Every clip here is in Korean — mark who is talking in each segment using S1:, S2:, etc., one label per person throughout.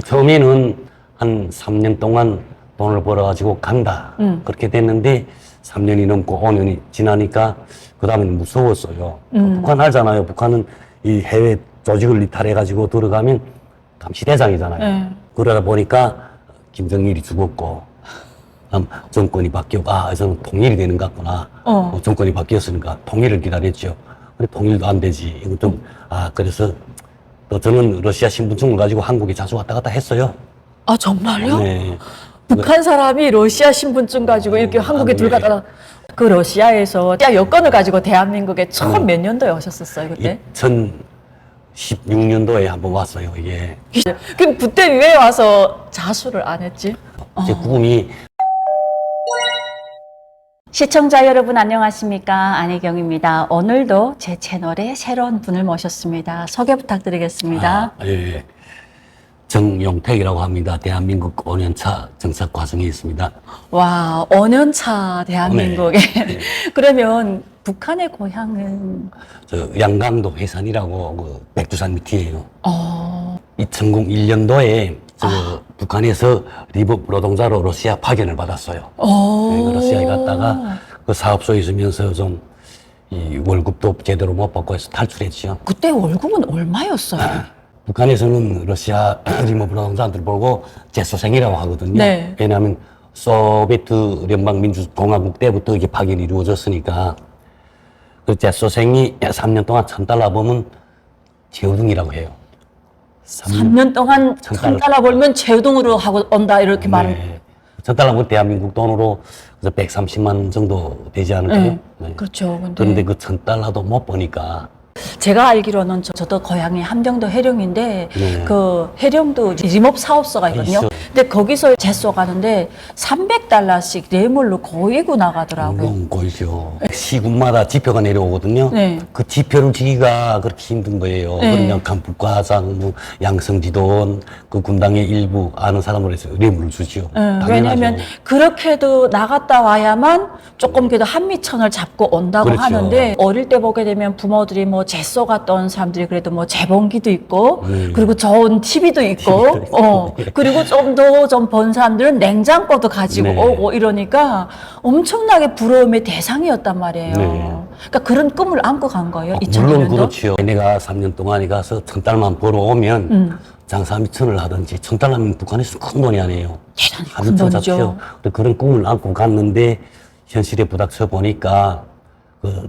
S1: 처음에는 한 3년 동안 돈을 벌어가지고 간다.
S2: 음.
S1: 그렇게 됐는데 3년이 넘고 5년이 지나니까 그 다음에는 무서웠어요.
S2: 음.
S1: 북한 알잖아요. 북한은 이 해외 조직을 이탈해가지고 들어가면 감시대장이잖아요.
S2: 네.
S1: 그러다 보니까 김정일이 죽었고 다음 정권이 바뀌고 아 저는 통일이 되는 것 같구나.
S2: 어.
S1: 어, 정권이 바뀌었으니까 통일을 기다렸죠. 근데 통일도 안 되지. 이거 좀, 아, 그래서 또 저는 러시아 신분증을 가지고 한국에 자주 왔다 갔다 했어요.
S2: 아 정말요?
S1: 네.
S2: 북한 사람이 러시아 신분증 가지고 이렇게 한국에
S1: 아,
S2: 들가다그 러시아에서 러시아 여권을 가지고 대한민국에 처음
S1: 음.
S2: 몇 년도에 오셨었어요 그때?
S1: 2016년도에 한번 왔어요, 이게.
S2: 그럼 그때 왜 와서 자수를 안 했지?
S1: 제 꿈이
S3: 시청자 여러분 안녕하십니까 안혜경입니다. 오늘도 제 채널에 새로운 분을 모셨습니다. 소개 부탁드리겠습니다.
S1: 아, 예. 정용택이라고 합니다. 대한민국 5년차 정착 과정에 있습니다.
S2: 와 5년차 대한민국에
S1: 네.
S2: 그러면 북한의 고향은
S1: 저 양강도 해산이라고 그 백두산 밑이에요.
S2: 어
S1: 2001년도에 저 북한에서 리버 노동자로 러시아 파견을 받았어요.
S2: 어.
S1: 네, 그 러시아에 갔다가 그 사업소에 있으면서 좀 이 월급도 제대로 못 받고 해서 탈출했죠.
S2: 그때 월급은 얼마였어요?
S1: 북한에서는 러시아 리모브 노동자들 보고 제소생이라고 하거든요.
S2: 네.
S1: 왜냐하면 소비에트 연방민주공화국 때부터 이게 파견이 이루어졌으니까 그 제소생이 3년 동안 천 달러 보면 제우등이라고 해요.
S2: 3년 동안 천천
S1: 달러.
S2: 벌면 재우동으로 하고 온다 이렇게 말을
S1: 네. 천 달러면 대한민국 돈으로 그래서 130만 정도 되지 않을까요?
S2: 네.
S1: 네.
S2: 그렇죠. 근데,
S1: 그런데 그 천 달러도 못 버니까
S2: 제가 알기로는 저, 도 고향이 함경도 해령인데
S1: 네.
S2: 그 해령도 리몹 사업소가 있거든요.
S1: 있어요.
S2: 근데 거기서 제소 가는데 300달러씩 뇌물로 고이고 나가더라고요.
S1: 물론 고이죠. 시군마다 지표가 내려오거든요.
S2: 네.
S1: 그 지표를 지기가 그렇게 힘든 거예요.
S2: 네.
S1: 그러면 간북과장, 뭐 양성지도원, 그 군당의 일부 아는 사람을 해서 뇌물을 주죠.
S2: 예,
S1: 당연하죠.
S2: 왜냐하면 그렇게도 나갔다 와야만 조금 그래도 한미천을 잡고 온다고
S1: 그렇죠.
S2: 하는데 어릴 때 보게 되면 부모들이 뭐 재소 갔다 온 사람들이 그래도 뭐 재봉기도 있고
S1: 네.
S2: 그리고 좋은 TV도 있고
S1: TV도 있고.
S2: 어 그리고 좀 더 좀 번 사람들은 냉장고도 가지고
S1: 네.
S2: 오고 이러니까 엄청나게 부러움의 대상이었단 말이에요.
S1: 네.
S2: 그러니까 그런 꿈을 안고 간 거예요.
S1: 어,
S2: 2000년도.
S1: 물론 그렇지요. 내가 3년 동안에 가서 천 달러만 벌어오면
S2: 음.
S1: 장사 미천을 하든지 천 달러면 북한에서 큰 돈이 아니에요.
S2: 대단히 큰 돈이죠.
S1: 그런 꿈을 안고 갔는데 현실에 부닥쳐 보니까 그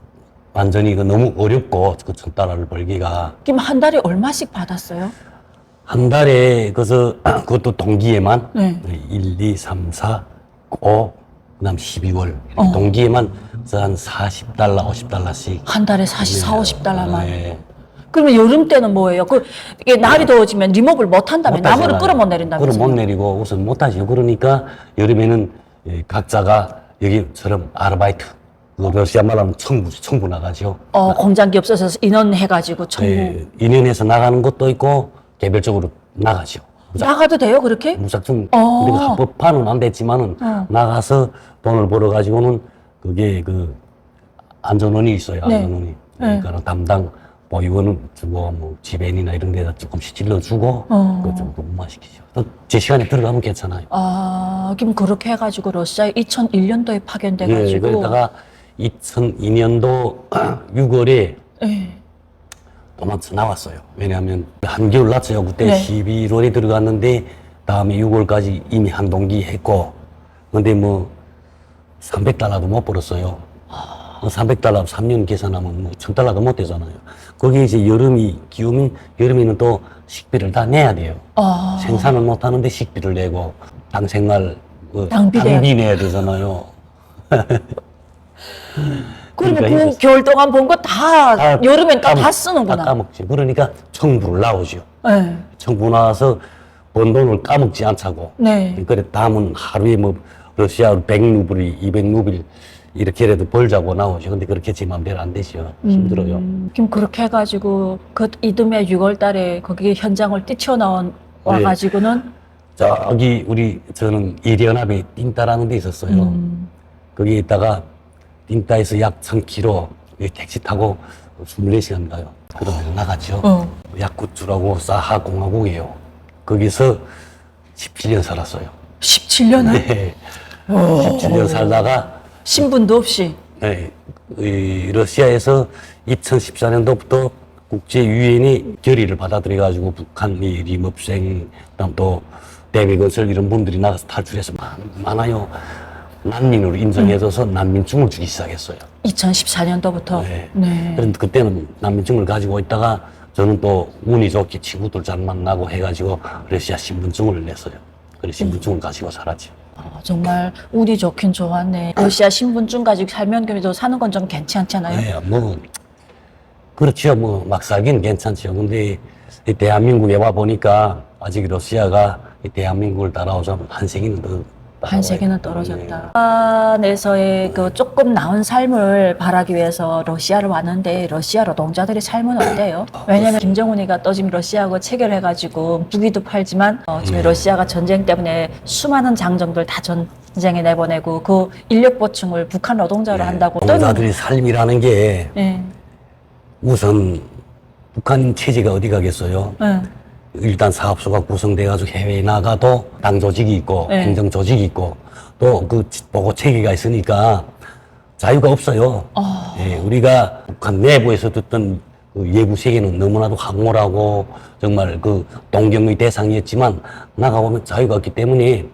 S1: 완전히 그 너무 어렵고 그 천 달러를 벌기가
S2: 그럼 한 달에 얼마씩 받았어요?
S1: 한 달에 그래서 그것도 동기에만
S2: 네.
S1: 1, 2, 3, 4, 5, 그다음 12월
S2: 어.
S1: 동기에만 그래서 한 40달러, 50달러씩
S2: 한 달에 40, 40, 50달러만.
S1: 네.
S2: 그러면 여름 때는 뭐예요? 그 이게 날이 더워지면 리모브를 못 한다면 나무를 끌어 못 내린다면서요?
S1: 끌어 못 내리고 우선 못 하죠. 그러니까 여름에는 예, 각자가 여기처럼 아르바이트 그 러시아 말하면 청부 청부 나가죠.
S2: 어, 공장기 없어서 인원 해가지고 청구
S1: 예, 인연에서 나가는 것도 있고 개별적으로 나가죠.
S2: 나가도 돼요 그렇게?
S1: 무작정
S2: 어.
S1: 우리가 합법화는 안 됐지만은
S2: 어.
S1: 나가서 돈을 벌어 가지고는 그게 그 안전원이 있어요.
S2: 네.
S1: 안전원이 그러니까 담당 보육원은 주고 뭐 지배인이나 이런 데다 조금씩 찔러 주고
S2: 어.
S1: 그좀 근무만 시키죠. 또 제 시간에 들어가면 괜찮아요.
S2: 아 그럼 그렇게 해가지고 러시아에 2001년도에
S1: 예,
S2: 파견돼가지고
S1: 그러다가 2002년도 6월에
S2: 예.
S1: 도망쳐 나왔어요. 왜냐하면 한겨울 났어요. 그때
S2: 네.
S1: 11월에 들어갔는데 다음에 6월까지 이미 한 동기 했고 근데 뭐 300달러도 못 벌었어요. 300달러 3년 계산하면 뭐 1000달러도 못 되잖아요. 거기에 이제 여름이 기우면 여름에는 또 식비를 다 내야 돼요.
S2: 아,
S1: 생산을 못 하는데 식비를 내고 당 생활 그
S2: 당비 내야
S1: 당비 내야 되잖아요.
S2: 그러면
S1: 그러니까
S2: 그 겨울 동안 본 거 다
S1: 다
S2: 여름엔 다,
S1: 까먹-
S2: 다 쓰는구나.
S1: 다 까먹지. 그러니까 청부를 나오죠.
S2: 예.
S1: 청부 나와서 번 돈을 까먹지 않자고.
S2: 네.
S1: 그래 다음은 하루에 뭐 러시아 100루블이 200루블 이렇게라도 벌자고 나오죠. 근데 그렇게 제 맘대로 안 되죠. 힘들어요.
S2: 음, 그럼 그렇게 해가지고 그 이듬해 6월 달에 거기 현장을 뛰쳐나온 와가지고는
S1: 저기 우리 저는 이리연합에 띵따라는 데 있었어요.
S2: 음,
S1: 거기 있다가 띵따에서 약 1000km 이 택시 타고 24시간 가요. 그러면 나갔죠.
S2: 어.
S1: 약구주라고 사하 공화국이에요. 거기서 17년 살았어요.
S2: 17년을
S1: 네. 17년 살다가
S2: 신분도 없이
S1: 네, 이 러시아에서 2014년도부터 국제 유엔이 결의를 받아들여 가지고 북한 이 리업생 그다음 또 대외건설 이런 분들이 나가서 탈출해서 많, 많아요. 난민으로 인정해줘서 난민증을 주기 시작했어요.
S2: 2014년도부터
S1: 네.
S2: 네.
S1: 그런데 그때는 난민증을 가지고 있다가 저는 또 운이 좋게 친구들 잘 만나고 해가지고 러시아 신분증을 냈어요. 그래 신분증을 가지고 살았죠.
S2: 아, 정말 운이 좋긴 좋았네. 러시아 신분증 가지고 살면 그래도 사는 건 좀 괜찮잖아요.
S1: 네, 뭐 그렇죠. 뭐막 살기는 괜찮죠. 근데 이 대한민국에 와 보니까 아직 러시아가 이 대한민국을 따라오자면 한 세기는 더
S2: 한 세계는
S1: 따라와요.
S2: 떨어졌다. 안에서의 그 조금 나은 삶을 바라기 위해서 러시아를 왔는데 러시아 노동자들의 삶은 어때요? 왜냐면 김정은이가 또 지금 러시아하고 체결해가지고 무기도 팔지만 어, 지금
S1: 네.
S2: 러시아가 전쟁 때문에 수많은 장정들 다 전쟁에 내보내고 그 인력 보충을 북한 노동자로
S1: 네,
S2: 한다고
S1: 노동자들의 삶이라는 게
S2: 네.
S1: 우선 북한 체제가 어디 가겠어요?
S2: 네.
S1: 일단 사업소가 구성돼가지고 해외에 나가도 당 조직이 있고
S2: 네.
S1: 행정 조직이 있고 또 그 보고 체계가 있으니까 자유가 없어요. 예, 우리가 북한 내부에서 듣던 그 예부 세계는 너무나도 황홀하고 정말 그 동경의 대상이었지만 나가보면 자유가 없기 때문에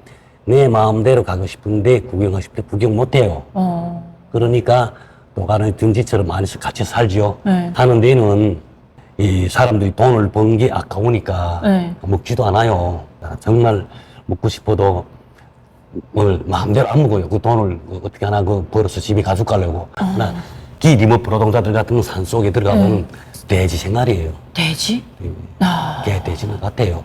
S1: 내 마음대로 가고 싶은데 구경하고 싶은데 구경 못해요.
S2: 어.
S1: 그러니까 도가는 둥지처럼 안에서 같이 살죠.
S2: 네.
S1: 하는 데는 이 사람들이 돈을 번게 아까우니까
S2: 네.
S1: 먹지도 않아요. 정말 먹고 싶어도 뭘 마음대로 안 먹어요. 그 돈을 그 어떻게 하나 그 벌어서 집에 가져가려고. 나 기리모프 노동자들 같은 건 산속에 들어가면 돼지 생활이에요.
S2: 돼지? 아.
S1: 개 돼지는 같아요.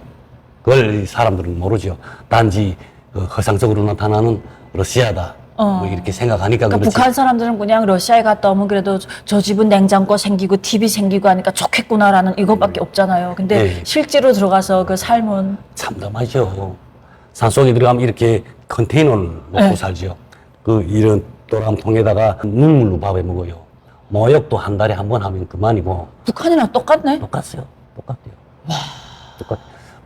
S1: 그걸 이 사람들은 모르죠. 단지 그 허상적으로 나타나는 러시아다.
S2: 어.
S1: 뭐 이렇게 생각하니까
S2: 그러니까
S1: 그렇지.
S2: 북한 사람들은 그냥 러시아에 갔다 오면 그래도 저- 저 집은 냉장고 생기고 TV 생기고 하니까 좋겠구나라는 이것밖에 없잖아요. 근데
S1: 네.
S2: 실제로 들어가서 그 삶은
S1: 참담하죠. 산속에 들어가면 이렇게 컨테이너를 놓고
S2: 네.
S1: 살죠. 그 이런 도람통에다가 눈물로 밥에 먹어요. 모욕도 한 달에 한 번 하면 그만이고
S2: 북한이랑 똑같네.
S1: 똑같아요. 똑같아요. 똑같.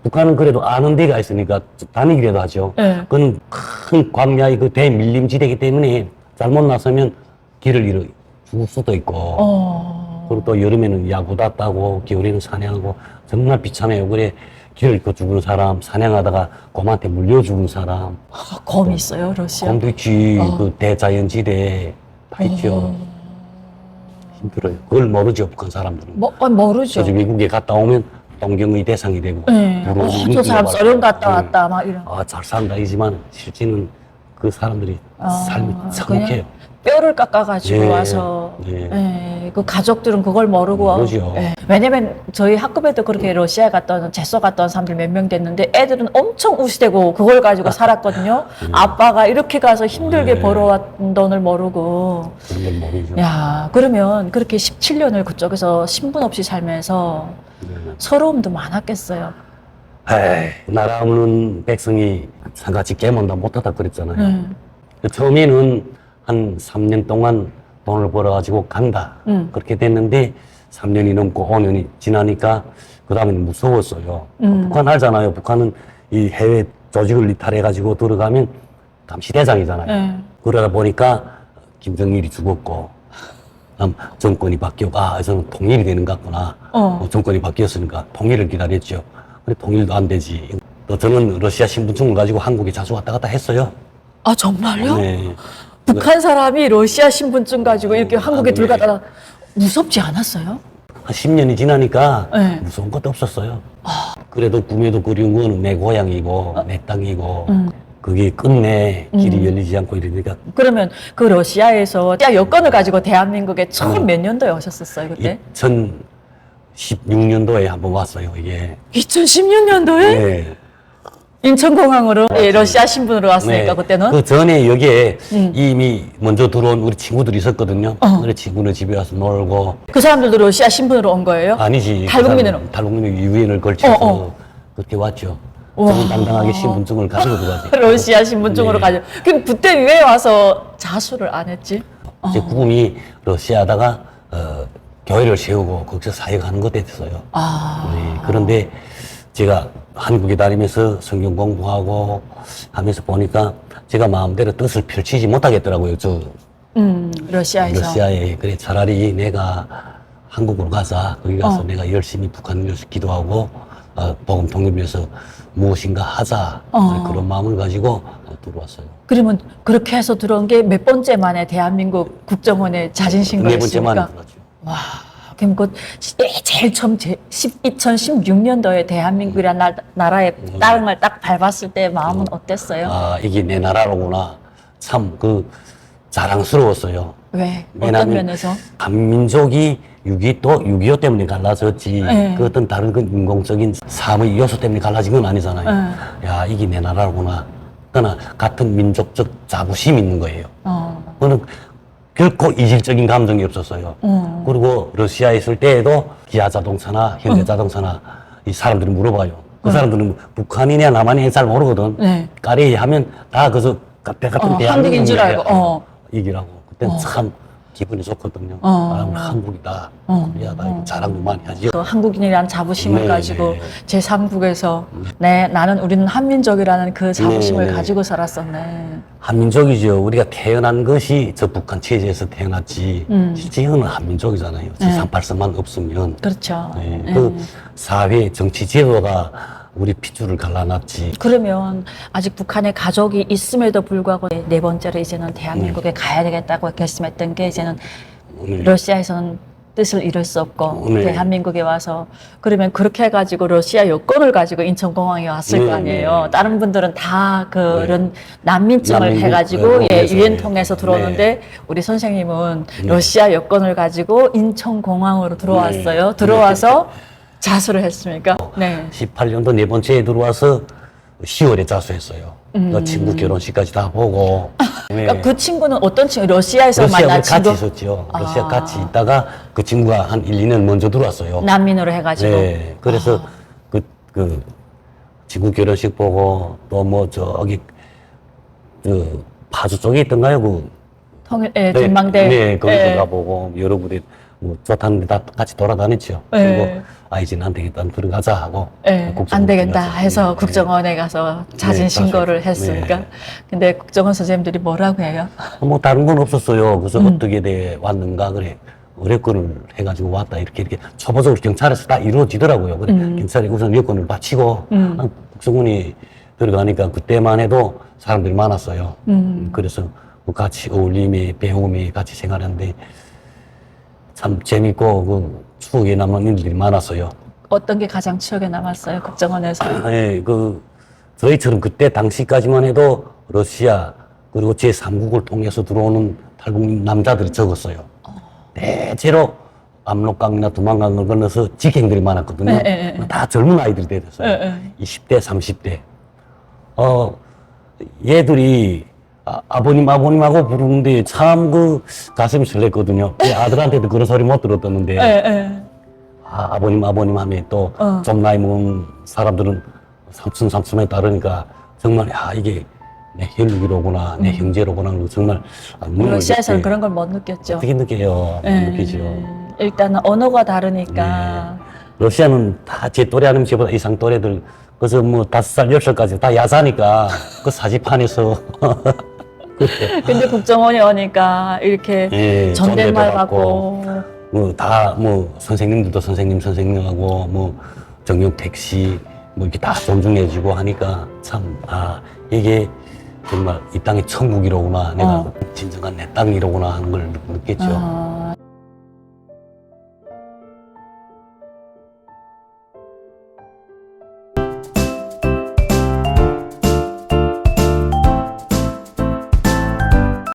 S1: 북한은 그래도 아는 데가 있으니까 다니기라도 하죠.
S2: 네.
S1: 그건 큰 광야의 그 대밀림 지대이기 때문에 잘못 나서면 길을 잃어 죽을 수도 있고
S2: 어.
S1: 그리고 또 여름에는 야구다 따고 겨울에는 사냥하고 정말 비참해요. 그래 길을 잃고 죽은 사람 사냥하다가 곰한테 물려 죽은 사람
S2: 아, 검이 있어요, 러시아.
S1: 곰도 있지
S2: 어.
S1: 그 대자연지대 다 있죠. 힘들어요. 그걸 모르죠 북한 사람들은.
S2: 뭐, 아, 모르죠.
S1: 저기 미국에 갔다 오면 동경의 대상이 되고
S2: 네. 어, 저 사람. 소련 갔다
S1: 네.
S2: 왔다 막 이런.
S1: 아, 잘 산다 이지만 실제는 그 사람들이
S2: 아,
S1: 삶이 참혹해요.
S2: 뼈를 깎아가지고
S1: 네.
S2: 와서
S1: 네.
S2: 예, 그 가족들은 그걸 모르고
S1: 모르죠.
S2: 예. 왜냐면 저희 학급에도 그렇게 러시아에 갔다 온 재소 온 사람들 몇 명 됐는데 애들은 엄청 우시대고 그걸 가지고 살았거든요. 아빠가 이렇게 가서 힘들게
S1: 네.
S2: 벌어왔던 돈을 모르고
S1: 그런 걸 모르죠.
S2: 야 그러면 그렇게 17년을 그쪽에서 신분 없이 살면서
S1: 네.
S2: 서러움도 많았겠어요.
S1: 에이, 나라 없는 백성이 상 같이 깨문다 못하다 그랬잖아요.
S2: 음.
S1: 그 처음에는 한 3년 동안 돈을 벌어가지고 간다.
S2: 음.
S1: 그렇게 됐는데 3년이 넘고 5년이 지나니까 그 다음에는 무서웠어요.
S2: 음.
S1: 북한 알잖아요. 북한은 이 해외 조직을 이탈해가지고 들어가면 감시대장이잖아요.
S2: 예.
S1: 그러다 보니까 김정일이 죽었고 다음 정권이 바뀌고 아 저는 통일이 되는 것 같구나
S2: 어.
S1: 어, 정권이 바뀌었으니까 통일을 기다렸죠 근데 통일도 안 되지 또 저는 러시아 신분증을 가지고 한국에 자주 왔다 갔다 했어요
S2: 아 정말요?
S1: 네.
S2: 북한 사람이 러시아 신분증 가지고 이렇게 한국에
S1: 아,
S2: 들어가다가 무섭지 않았어요?
S1: 한 10년이 지나니까
S2: 네.
S1: 무서운 것도 없었어요 그래도 꿈에도 그리운 건 내 고향이고 내 땅이고
S2: 음.
S1: 그게 끝내 길이
S2: 음.
S1: 열리지 않고 이러니까
S2: 그러면 그 러시아에서 야 여권을 가지고 대한민국에 처음 몇 년도에 오셨었어요 그때?
S1: 2016년도에 한번 왔어요 이게
S2: 2016년도에
S1: 네.
S2: 인천공항으로 예, 러시아 신분으로 왔으니까 그때는
S1: 그 전에 여기에
S2: 음.
S1: 이미 먼저 들어온 우리 친구들이 있었거든요.
S2: 어.
S1: 그래 친구네 집에 와서 놀고
S2: 그 사람들도 러시아 신분으로 온 거예요?
S1: 아니지. 그
S2: 탈북민으로?
S1: 사람 탈북민이 유엔을 걸쳐서
S2: 어, 어.
S1: 그렇게 왔죠. 저는 당당하게 신분증을 가지고 들어가지.
S2: 러시아 신분증으로
S1: 네.
S2: 가지고 그럼 그때 왜 와서 자수를 안 했지?
S1: 제 꿈이 러시아다가 어, 교회를 세우고 거기서 사역하는 것 됐어요.
S2: 아
S1: 네, 그런데 제가 한국에 다니면서 성경 공부하고 하면서 보니까 제가 마음대로 뜻을 펼치지 못하겠더라고요. 저
S2: 음, 러시아에서.
S1: 러시아에 그래 차라리 내가 한국으로 가자 거기 가서
S2: 어. 내가
S1: 열심히 북한을 위해서 기도하고 어, 복음 통일을 위해서 무엇인가 하자
S2: 어.
S1: 그런 마음을 가지고 어, 들어왔어요.
S2: 그러면 그렇게 해서 들어온 게 몇 번째 만에 대한민국 국정원에 자진
S1: 네 번째? 만에 들어왔죠.
S2: 와, 그럼 그 시- 제일 처음 제 10, 2016년도에 대한민국이라는 나, 나라의 땅을 딱 밟았을 때 마음은 어땠어요?
S1: 아 이게 내 나라로구나 참 그 자랑스러웠어요.
S2: 왜? 어떤 면에서?
S1: 한민족이 6.25, 6.25 때문에 갈라졌지
S2: 네.
S1: 그 어떤 다른 그 인공적인 사회 요소 때문에 갈라진 건 아니잖아요.
S2: 네.
S1: 야 이게 내 나라구나. 그러나 같은 민족적 자부심이 있는 거예요.
S2: 어,
S1: 그는 결코 이질적인 감정이 없었어요.
S2: 음.
S1: 그리고 러시아에 있을 때에도 기아 자동차나 현대 자동차나 이 사람들이 물어봐요. 그 사람들은 북한이냐 남한이냐 잘 모르거든.
S2: 네.
S1: 까레이 하면 다 그저 같은 같은
S2: 어, 한국인 줄 알고, 어.
S1: 이기라고. 그때 참 기분이 좋거든요.
S2: 어.
S1: 아, 한국이다.
S2: 어.
S1: 코리아다. 이거 자랑도 많이 하죠.
S2: 그 한국인이라는 자부심을
S1: 네,
S2: 가지고
S1: 네.
S2: 제3국에서 네, 나는 우리는 한민족이라는 그 자부심을
S1: 네, 네.
S2: 가지고 살았었네.
S1: 한민족이죠. 우리가 태어난 것이 저 북한 체제에서 태어났지.
S2: 음.
S1: 실제 이거는 한민족이잖아요.
S2: 네.
S1: 38선만 없으면.
S2: 그렇죠.
S1: 네.
S2: 네.
S1: 그 사회 정치 제도가 우리 핏줄을 갈라놨지.
S2: 그러면 아직 북한에 가족이 있음에도 불구하고 네 번째로 이제는 대한민국에 가야 되겠다고 결심했던 게 이제는
S1: 오늘
S2: 러시아에서는 뜻을 이룰 수 없고
S1: 네.
S2: 대한민국에 와서 그러면 그렇게 해가지고 러시아 여권을 가지고 인천공항에 왔을
S1: 네,
S2: 거 아니에요.
S1: 네.
S2: 다른 분들은 다 그런 난민증을
S1: 난민국,
S2: 해가지고
S1: 네,
S2: 예,
S1: 통해서,
S2: 유엔
S1: 네.
S2: 통해서 들어오는데 우리 선생님은
S1: 네.
S2: 러시아 여권을 가지고 인천공항으로 들어왔어요.
S1: 네.
S2: 들어와서 자수를 했습니까? 네.
S1: 18년도 네 번째에 들어와서 10월에 자수했어요. 그 친구 결혼식까지 다 보고. 네.
S2: 음. 그러니까 그 친구는 어떤 친구? 러시아에서
S1: 러시아에
S2: 만난
S1: 같이
S2: 친구?
S1: 있었죠. 러시아
S2: 아.
S1: 같이 있다가 그 친구가 한 1, 2년 먼저 들어왔어요.
S2: 난민으로 해가지고.
S1: 네. 그래서 그, 그, 친구 결혼식 보고 또 뭐 저기, 그, 파주 쪽에 있던가요? 그,
S2: 통일, 예, 전망대.
S1: 네, 거기도
S2: 예.
S1: 가보고 여러 군데 뭐 좋다는 데다 같이 돌아다녔죠.
S2: 네.
S1: 그리고 아 이제는 안 되겠다 들어가자 하고
S2: 예,
S1: 국정원
S2: 안 되겠다
S1: 들어가서.
S2: 해서
S1: 네.
S2: 국정원에 가서 자진
S1: 네,
S2: 신고를. 했으니까.
S1: 네.
S2: 근데 국정원 선생님들이 뭐라고 해요?
S1: 뭐 다른 건 없었어요. 그래서
S2: 음.
S1: 어떻게 돼 왔는가 그래 의뢰권을 해가지고 왔다 이렇게 이렇게 초보적으로 경찰에서 다 이루어지더라고요. 그래 경찰이 우선 여권을 바치고
S2: 음.
S1: 한 국정원이 들어가니까 그때만 해도 사람들이 많았어요.
S2: 음.
S1: 그래서 뭐 같이 어울림이 배움이 같이 생활하는데 참 재밌고 그 추억에 남는 일들이 많았어요.
S2: 어떤 게 가장 추억에 남았어요? 국정원에서.
S1: 네, 그 저희처럼 그때 당시까지만 해도 러시아 그리고 제 3국을 통해서 들어오는 탈북민 남자들이 적었어요. 대체로 압록강이나 두만강을 건너서 직행들이 많았거든요.
S2: 네, 네, 네.
S1: 다 젊은 아이들이 되었어요.
S2: 네, 네.
S1: 20대, 30대. 어, 얘들이 아, 아버님, 아버님하고 부르는데 참 그 가슴이 설렜거든요. 제 아들한테도 그런 소리 못 들었다는데.
S2: 예, 예.
S1: 아, 아버님, 아버님 하면 또
S2: 어.
S1: 좀 나이 먹은 사람들은 삼촌, 삼촌에 따르니까 정말, 야, 이게 내 혈육이로구나, 내 형제로구나, 하고 정말 아,
S2: 러시아에서는
S1: 이렇게
S2: 그런 걸 못 느꼈죠.
S1: 어떻게 느껴요?
S2: 예.
S1: 느끼죠.
S2: 일단은 언어가 다르니까.
S1: 러시아는 다 제 또래 아니면 저보다 이상 또래들, 그래서 뭐 다섯 살, 열 살까지 다 야자니까 그 사지판에서
S2: 근데 국정원이 오니까 이렇게
S1: 예, 존댓말
S2: 받고.
S1: 뭐 다 뭐 선생님들도 선생님 선생님하고 뭐 정육택 씨뭐 이렇게 다 존중해주고 하니까 참 아 이게 정말 이 땅이 천국이로구나 내가
S2: 어.
S1: 진정한 내 땅이로구나 하는 걸 느- 느꼈죠.
S2: 아,